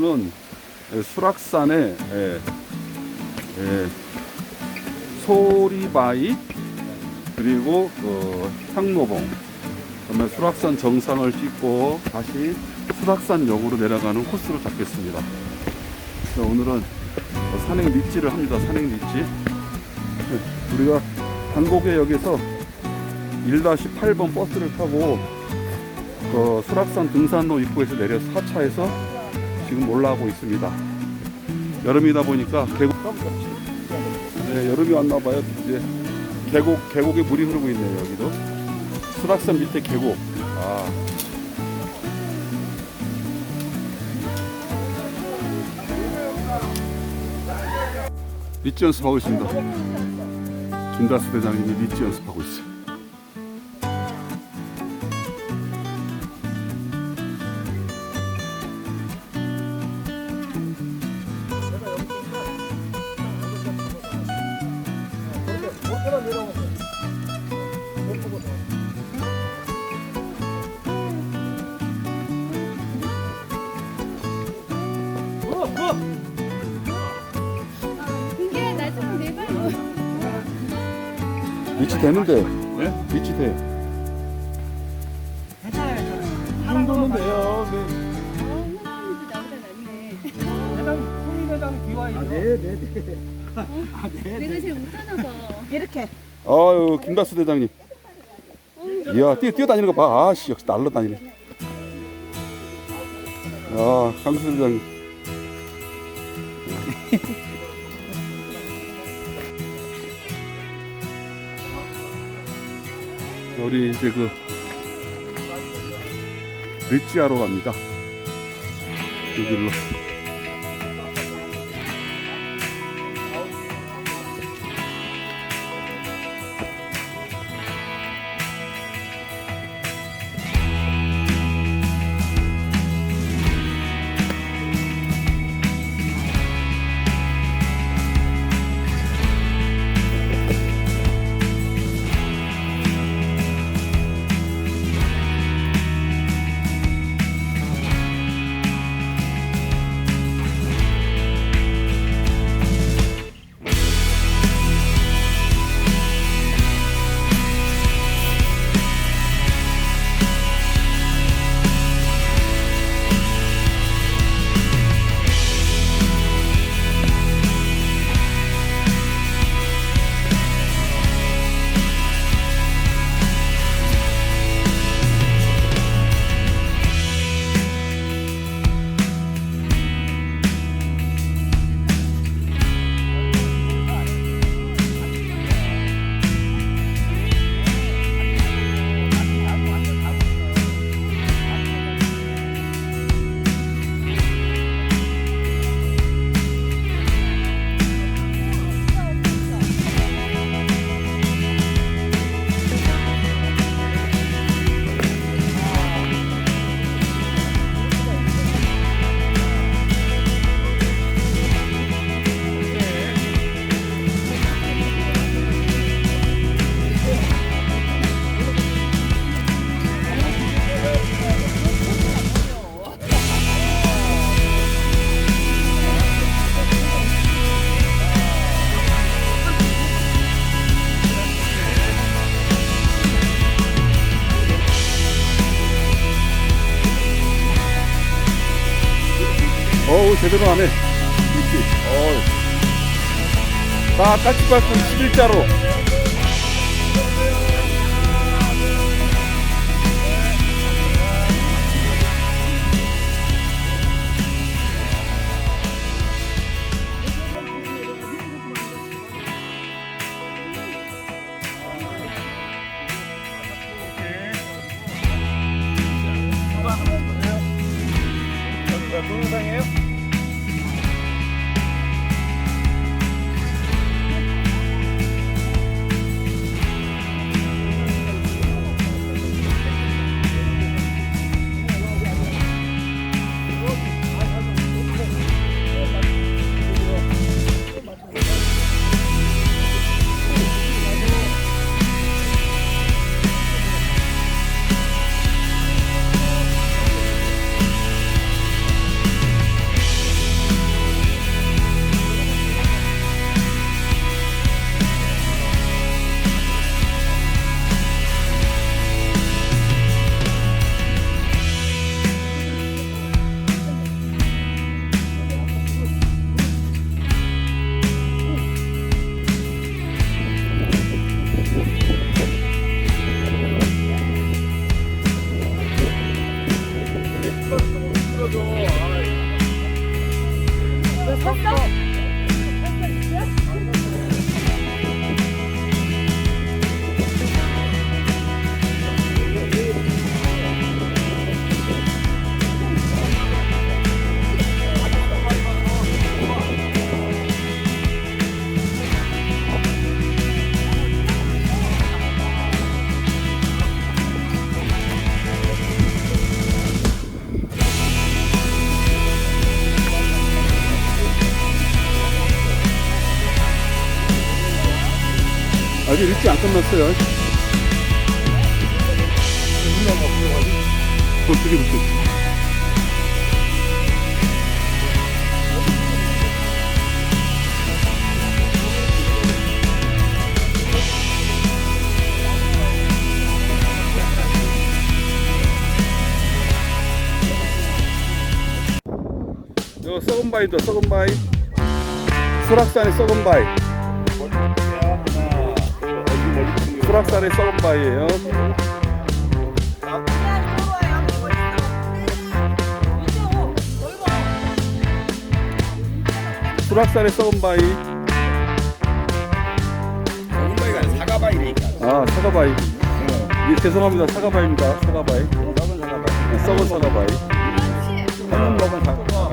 는 수락산의 예, 예, 소리바위 그리고 어, 향로봉 그다음에 수락산 정상을 찍고 다시 수락산 역으로 내려가는 코스로 잡겠습니다. 오늘은 산행 릿지를 합니다. 산행 릿지. 네, 우리가 한곡의역에서 1-8번 버스를 타고 그 수락산 등산로 입구에서 내려서 하차해서 지금 올라가고 있습니다. 여름이다 보니까 계곡 네, 여름이 왔나 봐요. 이제 계곡 계곡에 물이 흐르고 있네요. 여기도 수락산 밑에 계곡. 아. 리치 연습하고 있습니다. 김다스 대장님이 리치 연습하고 있어요. 리치 되는데. 네? 리치 돼. 이 정도면 돼요. 네. 나보다 낫네. 회장, 송이 회장 기와이죠. 네 네 네. 아, 네. 내가 제일 못하나 봐. 이렇게 아유 김다스 대장님. 이야 뛰어 뛰어다니는 거 봐. 아씨 역시 날라다니네. 아 강수 대장님. 우리 이제 그 리치하러 갑니다. 이 길로. 어우 제대로 하네. 어우. 다 까치발품 11자로 끝났어요. 어떻게? 이거 썩은 바위도 썩은 바위. 수락산의 썩은 바위. 수락산의 썩은 바위예요. 수락산의 썩은 바위. 정바이가 사과바이니까. 아 사과바위. 예, 죄송합니다. 사과바위입니다. 사과바위. 썩은 사과바이. 네, 썩은 사과바위. 먹은 사과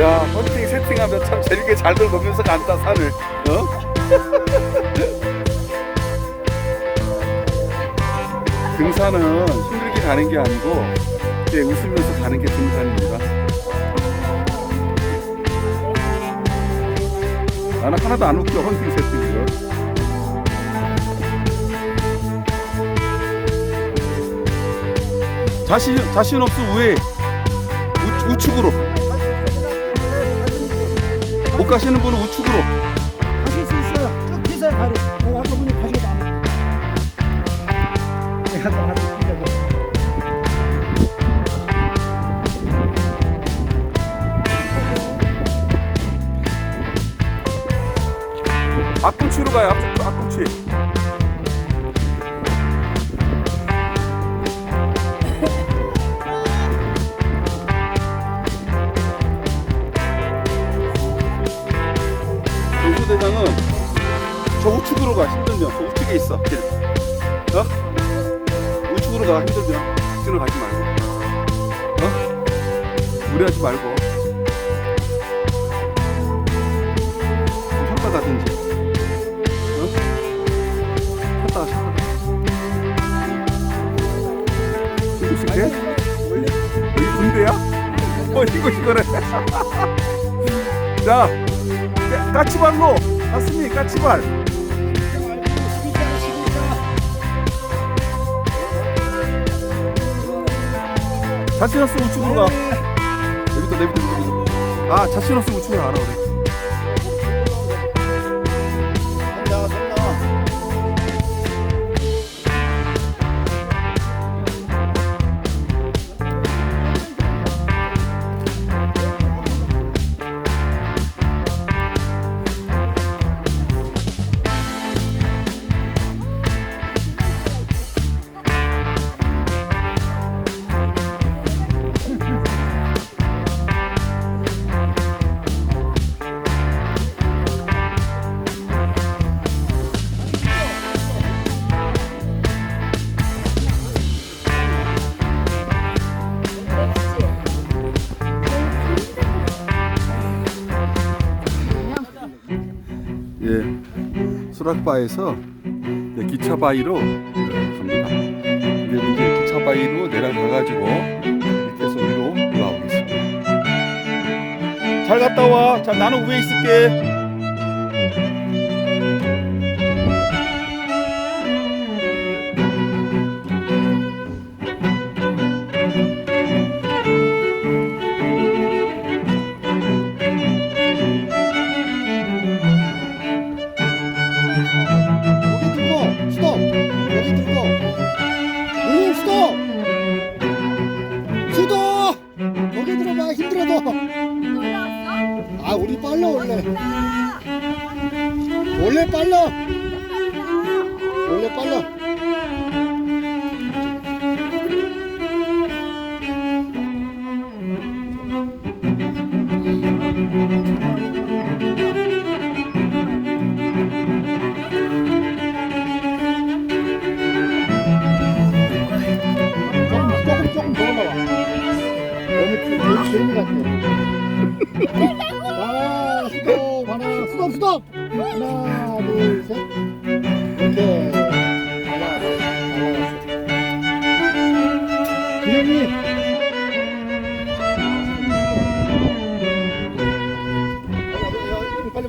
야 헌팅 세팅하면 참 재밌게 잘들 보면서 간다 산을. 어? 등산은 힘들게 가는 게 아니고 이렇게 웃으면서 가는 게 등산입니다. 나는 하나도 안 웃겨 헌팅 세팅이요. 자신 자신 없어 왜 우, 우측으로 못 가시는 분은 우측으로 하실 수 있어요. 쭉 피세요, 다리. 어, 아까 분이 가지고 나. 내가 너 대장은 저 우측으로 가 힘들면. 저 우측에 있어 길. 어? 우측으로 가 힘들면. 뒤로 가지 말고. 어? 무리하지 말고. 좀 가든지. 어? 어 이거 이거래. 자 까- 까치발로 갔으니 까치발 없으면 우측으로 가. 내비둬 내비둬 아 없으면 우측으로 가라 그래 수락바에서 이제 기차 바위로 갑니다. 이제 이제 기차 바위로 내려가가지고 밑에서 위로 올라오겠습니다. 잘 갔다 와. 자, 나는 위에 있을게.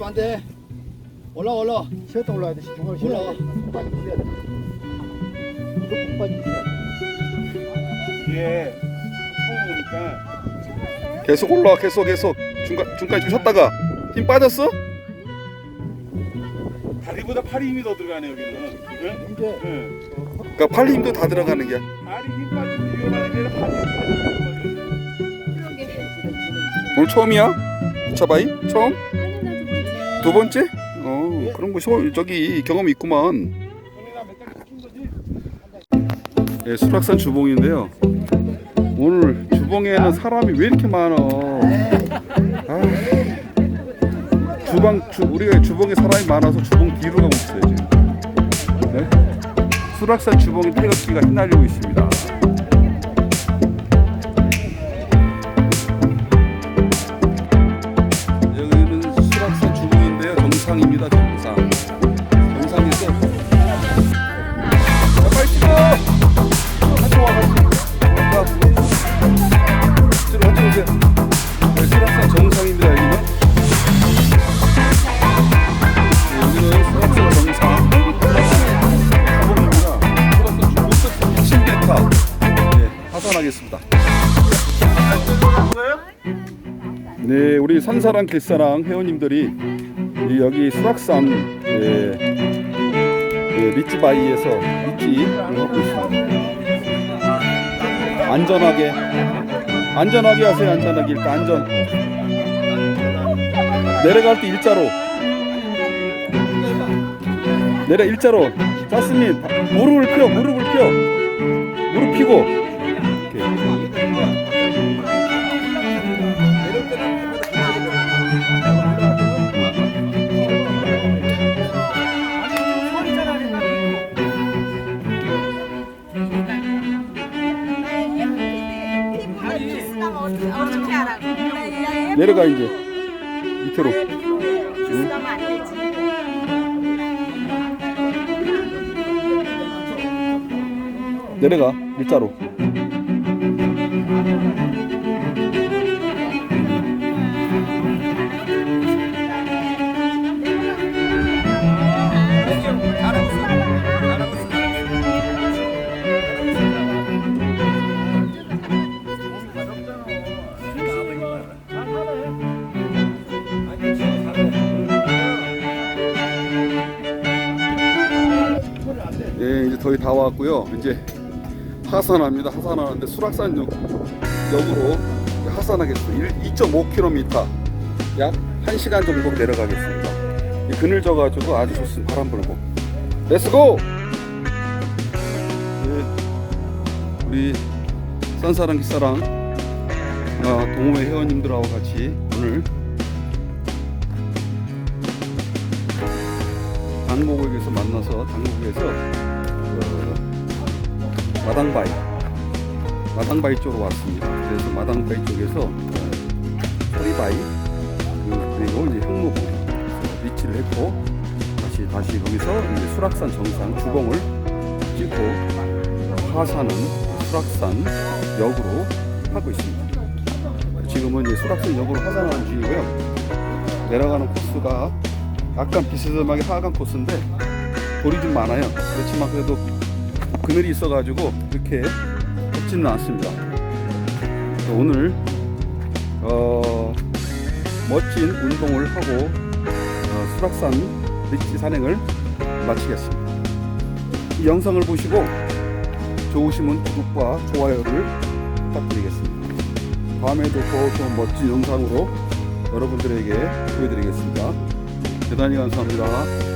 안 돼. 올라 올라. 쉬었다 올라야 돼. 중간에 쉬어. 빨리 돼. 빨리 돼. 이게 처음 계속 올라와 계속 계속 중간 중간에 좀 쉬었다가 힘 빠졌어? 다리보다 팔이 힘이 더 들어가네 여기는. 네? 이제 네. 그러니까 팔 힘도 다 들어가는 게. 아, 다리 힘 빠지면 위험하는 게 아니라 팔이 힘 빠지는. 오늘 처음이야? 차바이? 처음? 두 번째? 어 그런 거 쇼- 저기 경험이 있구만. 네, 수락산 주봉인데요. 오늘 주봉에는 사람이 왜 이렇게 많아? 아, 주방 주, 우리가 주봉에 사람이 많아서 주봉 뒤로 가고 있어요 지금. 네? 수락산 주봉의 태극기가 휘날리고 있습니다. 네, 우리 산사랑 길사랑 회원님들이 이 여기 수락산 예, 예, 리치바이에서 리치를 먹고 있습니다. 안전하게 안전하게 하세요. 안전하게 일단 안전. 내려갈 때 일자로 내려 일자로. 자스민 무릎을 펴 무릎을 펴 무릎 펴고. 내려가 이제 밑으로. 되지. 내려가 일자로. 왔고요. 이제 하산합니다. 하산하는데 수락산 역, 역으로 하산하겠습니다. 2.5km 약 1시간 정도 내려가겠습니다. 이 그늘 져가지고 아주 좋습니다. 바람 불고. 렛츠고! 예, 우리 산사랑 기사랑 아, 동호회 회원님들하고 같이 오늘 당곡에서 만나서 당곡에서 어, 마당바위 마당바위 쪽으로 왔습니다. 그래서 마당바위 쪽에서 어, 소리바위 그, 그리고 이제 형무봉 위치를 했고 다시 다시 거기서 이제 수락산 정상 주봉을 찍고 하산은 수락산 역으로 하고 있습니다. 지금은 이제 수락산 역으로 하산하는 중이고요. 내려가는 코스가 약간 비스듬하게 하강 코스인데 돌이 좀 많아요. 그렇지만 그래도 그늘이 있어가지고 그렇게 덥지는 않습니다. 오늘 어, 멋진 운동을 하고 어, 수락산 리치 산행을 마치겠습니다. 이 영상을 보시고 좋으시면 구독과 좋아요를 부탁드리겠습니다. 다음에도 더 좀 멋진 영상으로 여러분들에게 보여드리겠습니다. 대단히 감사합니다.